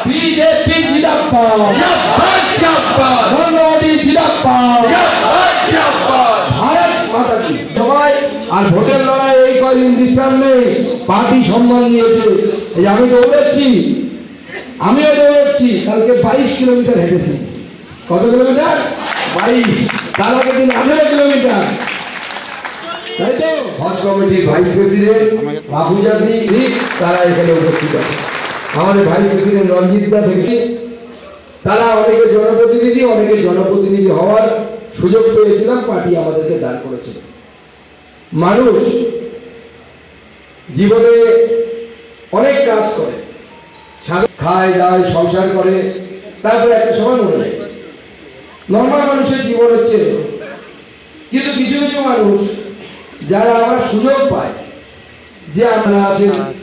কি সবাই আর ভোটের লড়াই এই বিশ্রাম নেই পার্টি সম্মান নিয়েছে এই আমি দৌড়াচ্ছি আমিও দৌড়াচ্ছি কালকে বাইশ কিলোমিটার হেঁটেছি কত কিলোমিটার বাইশ তার দিন কিলোমিটার তাই তো? হজ কমিটির ভাইস প্রেসিডেন্ট বাবুজাদি তারা এখানে উপস্থিত আছে। আমাদের ভাইস প্রেসিডেন্ট রঞ্জিত দা থেকে তারা অনেকে জনপ্রতিনিধি অনেকে জনপ্রতিনিধি হওয়ার সুযোগ পেয়েছিলাম, পার্টি আমাদেরকে দান করেছিল। মানুষ জীবনে অনেক কাজ করে। খায়, দায়, সংসার করে, তারপরে একটা সময় মনে নেয় নর্মাল মানুষের জীবন হচ্ছে কিন্তু কিছু কিছু মানুষ যারা আমরা সুযোগ পায় যে আপনারা আছেন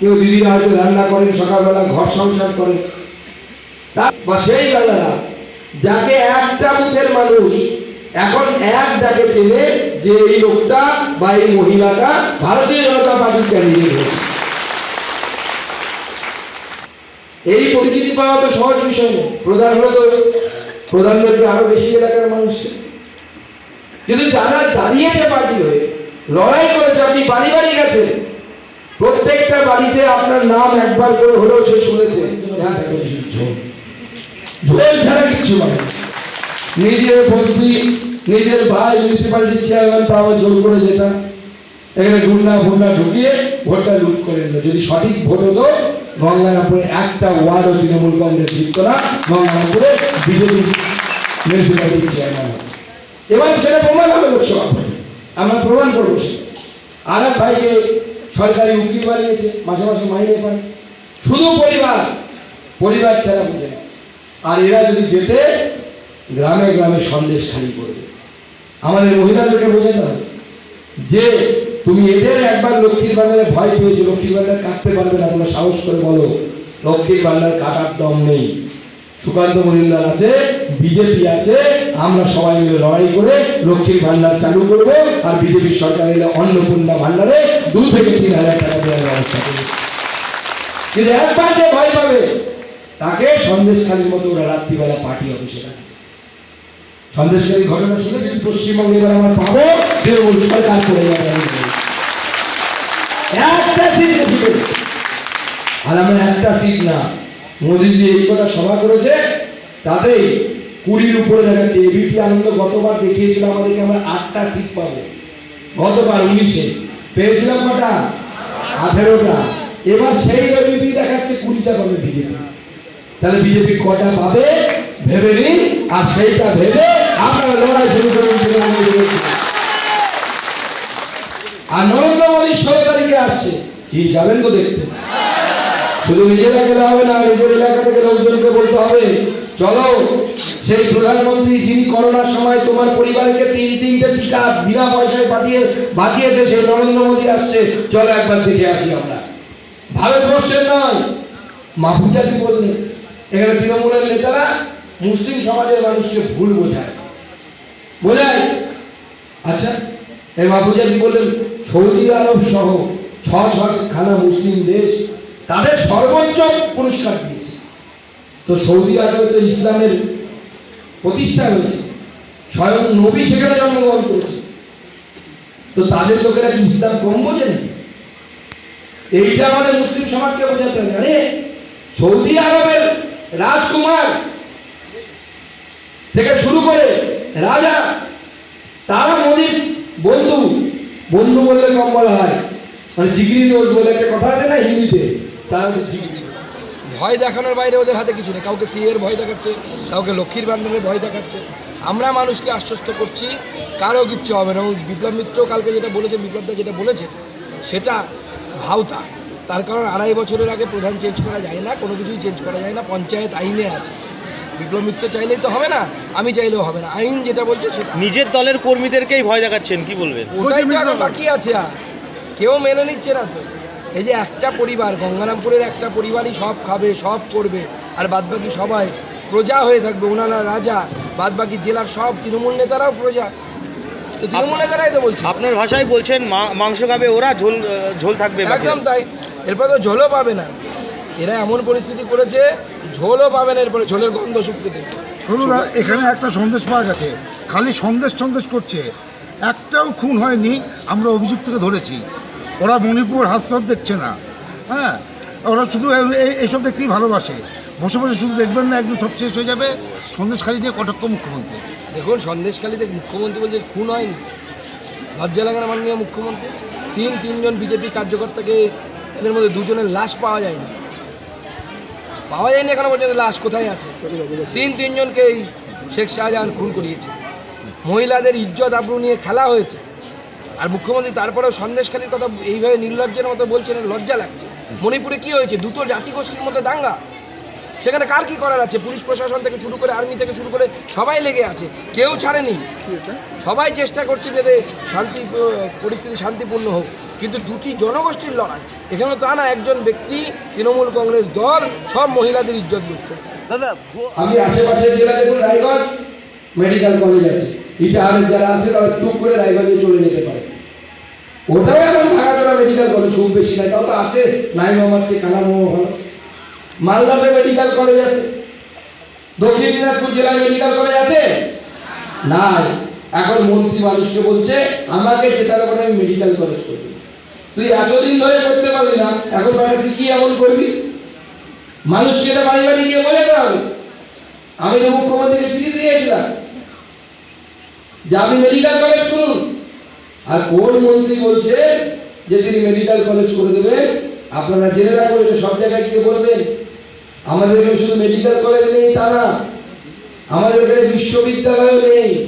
কেউ দিদিরা হয়তো রান্না করেন সকালবেলা ঘর সংসার করেন বা সেই দাদারা, যাকে একটা মুখের মানুষ এখন এক ডাকে চেনে যে এই লোকটা বা এই মহিলাটা ভারতীয় জনতা পার্টির ক্যান্ডিডেট এই পরিচিতি পাওয়া তো সহজ বিষয় প্রধান হলো তো প্রধানমন্ত্রী আরও বেশি এলাকার মানুষ। কিন্তু যারা দাঁড়িয়েছে পার্টি হয়ে, লড়াই করেছে, আপনি বাড়ি বাড়ি গেছে প্রত্যেকটা বাড়িতে আপনার নাম একবার করে হলেও সে শুনেছে। ঝোল। ছাড়া কিচ্ছু নয় নিজের মন্ত্রী, নিজের ভাই মিউনিসিপালিটির চেয়ারম্যান পাওয়ার জোর করে যেতাম এখানে গুন্ডা ফুন্ডা ঢুকিয়ে ভোটটা লুট করে নিল। যদি সঠিক ভোট হতো, গঙ্গারামপুরে একটা ওয়ার্ডও তৃণমূল কংগ্রেস জিতত না। গঙ্গারামপুরে বিজেপি মিউনিসিপালিটির চেয়ারম্যান এবার সেটা প্রমাণ হবে লোকসভা। আমরা প্রমাণ করব আর ভাইকে সরকারি উকিল বানিয়েছে মাসে মাসে মাইনে পায়। শুধু পরিবার পরিবার ছাড়া বুঝে না। আর এরা যদি যেতে, গ্রামে গ্রামে সন্দেশ খালি করবে। আমাদের মহিলাদেরকে বোঝাতে হবে। যে তুমি এদের একবার লক্ষ্মীর ভান্ডারে ভয় পেয়েছ, লক্ষ্মীর ভান্ডার কাটতে পারবে না, তোমরা সাহস করে বলো, লক্ষ্মীর ভান্ডার কাটার দম নেই। সুকান্ত মজুমদার আছে, বিজেপি আছে, আমরা সবাই মিলে লড়াই করে লক্ষ্মীর ভান্ডার চালু করব আর বিজেপির সরকার এলে অন্নপূর্ণা ভান্ডারে দু থেকে তিন হাজার টাকা দেওয়ার ব্যবস্থা করবে। কিন্তু একবার যে ভয় পাবে। তাকে সন্দেশখালীর মতো ওরা রাত্রিবেলা পার্টি অফিসে রাখে সন্দেশকারী ঘটনা শুনে যদি পশ্চিমবঙ্গে এবার আমার পাবো, তৃণমূল সরকার করে একটা সিট আর আমার একটা সিট না। মোদিজি এই কটা সভা করেছে, তাতেই কুড়ির উপরে দেখাচ্ছে এবিপি আনন্দ গতবার দেখিয়েছিল আমাদেরকে আমরা আটটা সিট পাবো। গতবার উনিশে। পেয়েছিলাম কটা? আঠেরোটা। এবার সেই এবিপি দেখাচ্ছে কুড়িটা পাবে বিজেপি। তাহলে বিজেপি কটা পাবে? ভেবে নিন। আর সেইটা ভেবে আপনারা লড়াই শুরু করুন আর নরেন্দ্র মোদী ষোলো তারিখে আসছে। কি যাবেন তো দেখতে? শুধু নিজের এলাকাতে হবে না নিজের এলাকা থেকে লোকজনকে বলতে হবে। চলো, সেই প্রধানমন্ত্রী যিনি করোনার সময় তোমার পরিবারকে তিন তিনটে টিকা বিনা পয়সায় পাঠিয়ে, বাঁচিয়েছে, সেই নরেন্দ্র মোদী আসছে। চলো একবার দেখে আসি আমরা। ভারতবর্ষের নয় মাহফুজাতি বললেন। এখানে তৃণমূলের নেতারা মুসলিম সমাজের মানুষকে ভুল বোঝায়। বোঝায়? আচ্ছা এই মাহফুজাতি বললেন, সৌদি আরব সহ ছ ছখানা মুসলিম দেশ তাদের সর্বোচ্চ পুরস্কার দিয়েছে। তো সৌদি আরবে তো ইসলামের প্রতিষ্ঠা হয়েছে। স্বয়ং নবী সেখানে জন্মগ্রহণ করেছে। তো তাদের লোকেরা কি ইসলাম কম বোঝে নাকি? এইটা আমাদের মুসলিম সমাজকে বোঝাতে হবে। আরে, সৌদি আরবের রাজকুমার থেকে শুরু করে রাজা, তারা মোদির বন্ধু বন্ধু বললে কম বলা হয় মানে জিগরি দোষ বলে একটা কথা আছে না হিন্দিতে? তারা হচ্ছে জিগরি ভয় দেখানোর বাইরে ওদের হাতে কিছু নেই। কাউকে সিএর ভয় দেখাচ্ছে কাউকে লক্ষ্মীর ভান্ডারের ভয় দেখাচ্ছে। আমরা মানুষকে আশ্বস্ত করছি কারও কিচ্ছু হবে না। বিপ্লব মিত্র কালকে যেটা বলেছে বিপ্লবদা যেটা বলেছে সেটা ভাওতা। তার কারণ আড়াই বছরের আগে প্রধান চেঞ্জ করা যায় না কোনো কিছুই চেঞ্জ করা যায় না পঞ্চায়েত আইনে আছে। বিপ্লব মিত্র চাইলেই তো হবে না আমি চাইলেও হবে না। আইন যেটা বলছে সেটা নিজের দলের কর্মীদেরকেই ভয় দেখাচ্ছেন কি বলবেন? ওটাই তো বাকি আছে আর। কেউ মেনে নিচ্ছে না তো। এই যে একটা পরিবার গঙ্গারামপুরের একটা পরিবারই সব খাবে সব করবে আর বাদবাকি সবাই প্রজা হয়ে থাকবে ওনারা রাজা বাদবাকি জেলার সব তৃণমূল নেতারাও প্রজা। তো তৃণমূল নেতারাই তো বলছে। আপনার ভাষায় বলছেন মা- মাংস খাবে ওরা ঝোল ঝোল থাকবে। একদম তাই। এরপর তো ঝোলও পাবে না। এরা এমন পরিস্থিতি করেছে ঝোলও পাবেন এরপরে ঝোলের গন্ধ শুকতে থেকে শুনুন এখানে একটা সন্দেশ পাওয়া গেছে। খালি সন্দেশ সন্দেশ করছে। একটাও খুন হয়নি আমরা অভিযুক্তকে ধরেছি। ওরা মণিপুর হাসপাতাল দেখছে না। হ্যাঁ? ওরা শুধু এই- এই- এইসব দেখতেই ভালোবাসে। বসে বসে শুধু দেখবেন না, একদম সব শেষ হয়ে যাবে। সন্দেশ খালি নিয়ে কটক্ষ মুখ্যমন্ত্রী। দেখুন, সন্দেশখালীতে মুখ্যমন্ত্রী বলছে খুন হয়নি। লজ্জা লাগে না মাননীয় মুখ্যমন্ত্রী। তিন, তিনজন বিজেপি কার্যকর্তাকে এদের মধ্যে দুজনের লাশ পাওয়া যায়নি। পাওয়া যায়নি এখনও পর্যন্ত, লাশ কোথায় আছে? তিন, তিনজনকে এই শেখ শাহজাহান খুন করিয়েছে। মহিলাদের ইজ্জত আবরু নিয়ে খেলা হয়েছে। আর মুখ্যমন্ত্রী তারপরেও সন্দেশখালীর কথা এইভাবে নির্লজ্জের মতো বলছেন লজ্জা লাগছে। মণিপুরে কি হয়েছে? দুটো জাতিগোষ্ঠীর মধ্যে দাঙ্গা। সেখানে কার কি করার আছে? পুলিশ প্রশাসন থেকে শুরু করে আর্মি থেকে শুরু করে সবাই লেগে আছে। কেউ ছাড়েনি। সবাই চেষ্টা করছে যাতে শান্তি পরিস্থিতি শান্তিপূর্ণ হোক। কিন্তু দুটি জনগোষ্ঠীর লড়াই এখানে তা না একজন ব্যক্তি তৃণমূল কংগ্রেস দল সব মহিলাদের ইজ্জত লুট করছে। দাদা আমি আশেপাশের জেলা দেখুন রায়গঞ্জ মেডিকেল কলেজ আছে। ইটাহারের যারা আছে তারা টুক করে রায়গঞ্জে চলে যেতে পারে। ওটাও এখন ভাগাচোরা মেডিকেল কলেজ খুব বেশি নাই তাও তো আছে, নাই মামাচ্ছে কানামো ভালো মালদাতে মেডিকেল কলেজ আছে। দক্ষিণ দিনাজপুর জেলায় মেডিকেল কলেজ আছে? নাই। এখন মন্ত্রী মানুষকে বলছে, আমাকে জেতার করে আমি মেডিকেল কলেজ করবি। তুই এতদিন ধরে করতে পারলি না, এখন বেটা তুই কি এমন করবি? মানুষকে এটা বাড়ি বাড়ি গিয়ে বলে হবে। আমি তো মুখ্যমন্ত্রীকে চিঠি দিয়েছিলাম যে, আপনি মেডিকেল কলেজ করুন আর কোন মন্ত্রী বলছে যে তিনি মেডিকেল কলেজ করে দেবেন? আপনারা জেনে রাখুন, এটা সব জায়গায় গিয়ে বলবেন। আমাদের এখানে শুধু মেডিকেল কলেজ নেই, তা না। আমাদের এখানে বিশ্ববিদ্যালয় নেই।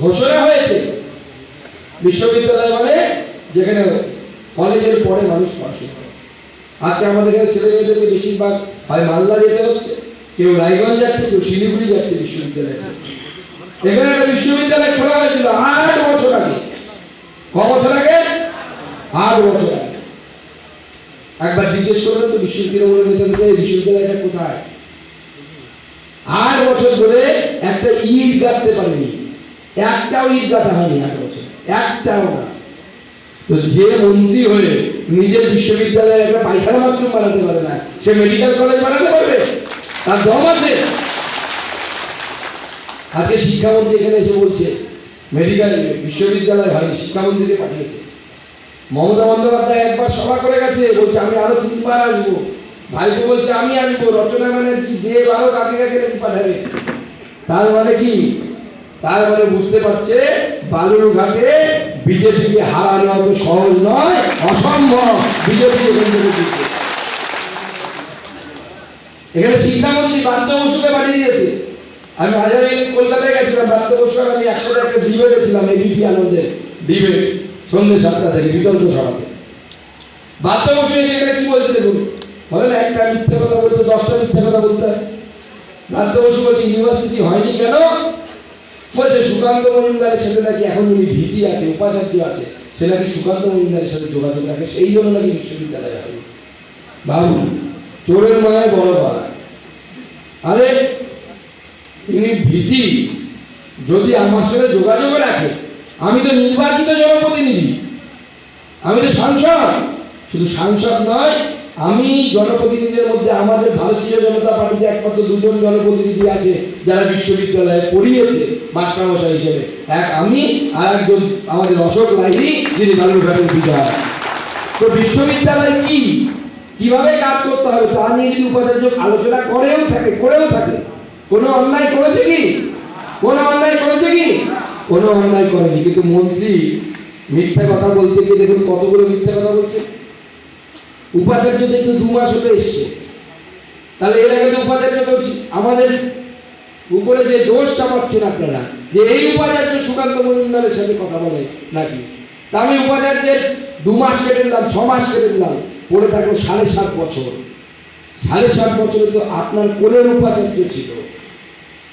ঘোষণা হয়েছে। বিশ্ববিদ্যালয় মানে যেখানে কলেজের পরে মানুষ পড়াশোনা করে। আজকে আমাদের এখানে ছেলে মেয়েদেরকে বেশিরভাগ হয় মালদা যেতে হচ্ছে, কেউ রায়গঞ্জ যাচ্ছে, কেউ শিলিগুড়ি যাচ্ছে বিশ্ববিদ্যালয়ে। এখানে একটা বিশ্ববিদ্যালয় খোলা হয়েছিল আট বছর আগে। বছর আগে? আট বছর আগে। একবার জিজ্ঞেস তো, বিশ্ববিদ্যালয় বিশ্ববিদ্যালয়টা কোথায়? আট বছর ধরে একটা ইট গাঁথতে পারেনি। একটাও ইট গাঁথা হয়নি আট বছর। একটাও না। তো যে মন্ত্রী হয়ে নিজের বিশ্ববিদ্যালয়ে একটা পায়খানা বাথরুম বানাতে পারে না, সে মেডিকেল কলেজ বানাতে পারবে? তার দম আছে? আজকে শিক্ষামন্ত্রী এখানে এসে বলছে মেডিকেল, বিশ্ববিদ্যালয় হয়নি শিক্ষামন্ত্রীকে পাঠিয়েছে। মমতা বন্দ্যোপাধ্যায় একবার সভা করে গেছে, বলছে, আমি আরও তিনবার আসব। ভাইকে বলছে, আমি আসব রচনা মানে কি? দেব আরও কাকে কাকে নাকি পাঠাবে? তার মানে কি? তার মানে বুঝতে পারছে বালুর বালুরঘাটে বিজেপিকে হারানো অত সহজ নয়, অসম্ভব। বিজেপি এখান শিক্ষামন্ত্রী বাদ্য বসুকে পাঠিয়ে দিয়েছে। আমি হাজারে কলকাতায় গেছিলাম আর আমি একসাথে একটা ডিবেট গেছিলাম এবিপি আনন্দের ডিবেট সন্ধ্যে সাতটা থেকে বিতর্ক সভাতে বাদ্য বসু কি বলছে দেখুন? বলেন, একটা মিথ্যে কথা বলতে, দশটা মিথ্যে কথা বলতে হয়। বাদ্য বসু বলছে, ইউনিভার্সিটি হয়নি কেন? বলছে, সুকান্ত মজুমদারের সাথে নাকি এখন উনি ভিসি আছে, উপাচার্য আছে। সে নাকি সুকান্ত মজুমদারের সাথে যোগাযোগ রাখে, সেই জন্য নাকি বিশ্ববিদ্যালয় হবে বাবু, চোরের মায়ের বড় পাড়া আরে তিনি ভিসি, যদি আমার সাথে যোগাযোগ রাখে, আমি তো নির্বাচিত জনপ্রতিনিধি। আমি তো সাংসদ। শুধু সাংসদ নয়, আমি জনপ্রতিনিধিদের মধ্যে আমাদের ভারতীয় জনতা পার্টিতে একমাত্র দুজন জনপ্রতিনিধি আছে, যারা বিশ্ববিদ্যালয়ে পড়িয়েছে, মাস্টারমশাই হিসেবে। এক আমি আর একজন আমাদের অশোক লাইরি যিনি বালুরঘাটের বিধায়ক। তো বিশ্ববিদ্যালয় কি? কীভাবে কাজ করতে হবে? তা নিয়ে যদি উপাচার্য আলোচনা করেও থাকে করেও থাকে কোনো অন্যায় করেছে কি? কোনো অন্যায় করেছে কি? কোনো অন্যায় করেনি। কিন্তু মন্ত্রী মিথ্যা কথা বলতে গিয়ে দেখুন কতগুলো মিথ্যা কথা বলছে। উপাচার্য দেখতে দু মাস হতে এসছে, তাহলে এর আগে তো উপাচার্য করছি। আমাদের উপরে যে দোষ চাপাচ্ছেন আপনারা, যে এই উপাচার্য সুকান্ত মজুমদারের সাথে কথা বলে নাকি? তা আমি উপাচার্যের দু মাস কেটে দিলাম ছ মাস কেটে দিলাম পড়ে থাকল সাড়ে সাত বছর। সাড়ে সাত বছরে তো আপনার কোলের উপাচার্য ছিল।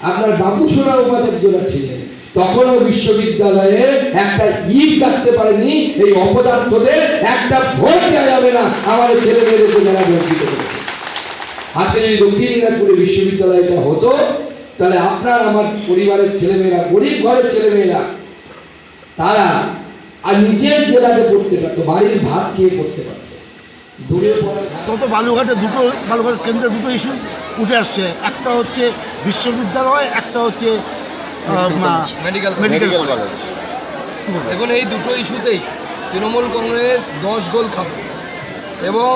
আপনার বাবুসোনার উপাচার্যরা ছিলেন। তখনও বিশ্ববিদ্যালয়ে একটা ইট কাটতে পারেনি, এই অপদার্থদের একটা ভোট দেওয়া যাবে না আমাদের ছেলে মেয়েদেরকে যারা বঞ্চিত করেছে। আজকে যদি দক্ষিণ দিনাজপুরে বিশ্ববিদ্যালয়টা হতো, তাহলে আপনার আমার পরিবারের ছেলেমেয়েরা, গরিব ঘরের ছেলেমেয়েরা, তারা আর নিজের জেলাতে পড়তে পারতো, বাড়ির ভাত খেয়ে পড়তে পারতো। তত বালুঘাটে দুটো বালুঘাট কেন্দ্রে দুটো ইস্যু উঠে আসছে। একটা হচ্ছে বিশ্ববিদ্যালয় একটা হচ্ছে মেডিকেল মেডিকেল কলেজ দেখুন এই দুটো ইস্যুতেই তৃণমূল কংগ্রেস দশ গোল খাবে। এবং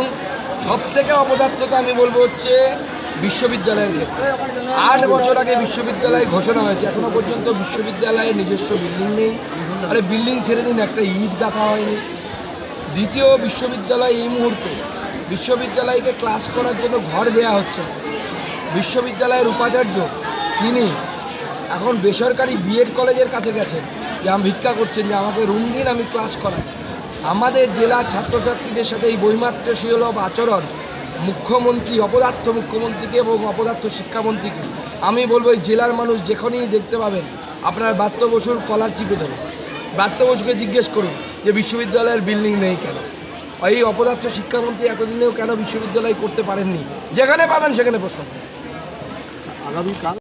সব থেকে অপদার্থতা আমি বলব হচ্ছে বিশ্ববিদ্যালয়ের ক্ষেত্রে। আট বছর আগে বিশ্ববিদ্যালয় ঘোষণা হয়েছে এখনও পর্যন্ত বিশ্ববিদ্যালয়ের নিজস্ব বিল্ডিং নেই। আরে বিল্ডিং ছেড়ে দিন একটা ইট দেখা হয়নি। দ্বিতীয় বিশ্ববিদ্যালয় এই মুহূর্তে বিশ্ববিদ্যালয়কে ক্লাস করার জন্য ঘর দেওয়া হচ্ছে বিশ্ববিদ্যালয়ের উপাচার্য তিনি এখন বেসরকারি বিএড কলেজের কাছে গেছেন, যে আমি ভিক্ষা করছেন, যে আমাকে রুম দিন, আমি ক্লাস করাই। আমাদের জেলার ছাত্রছাত্রীদের সাথে এই বৈমাত্রশীলভ আচরণ, মুখ্যমন্ত্রী, অপদার্থ মুখ্যমন্ত্রীকে এবং অপদার্থ শিক্ষামন্ত্রীকে, আমি বলব এই জেলার মানুষ যেখানেই দেখতে পাবেন, আপনার বাত্য বসুর কলার চিপে দেবে বাত্য বসুকে জিজ্ঞেস করুন যে বিশ্ববিদ্যালয়ের বিল্ডিং নেই কেন এই অপদার্থ শিক্ষামন্ত্রী এতদিনেও কেন বিশ্ববিদ্যালয় করতে পারেননি যেখানে পাবেন সেখানে প্রশ্ন। আগামীকাল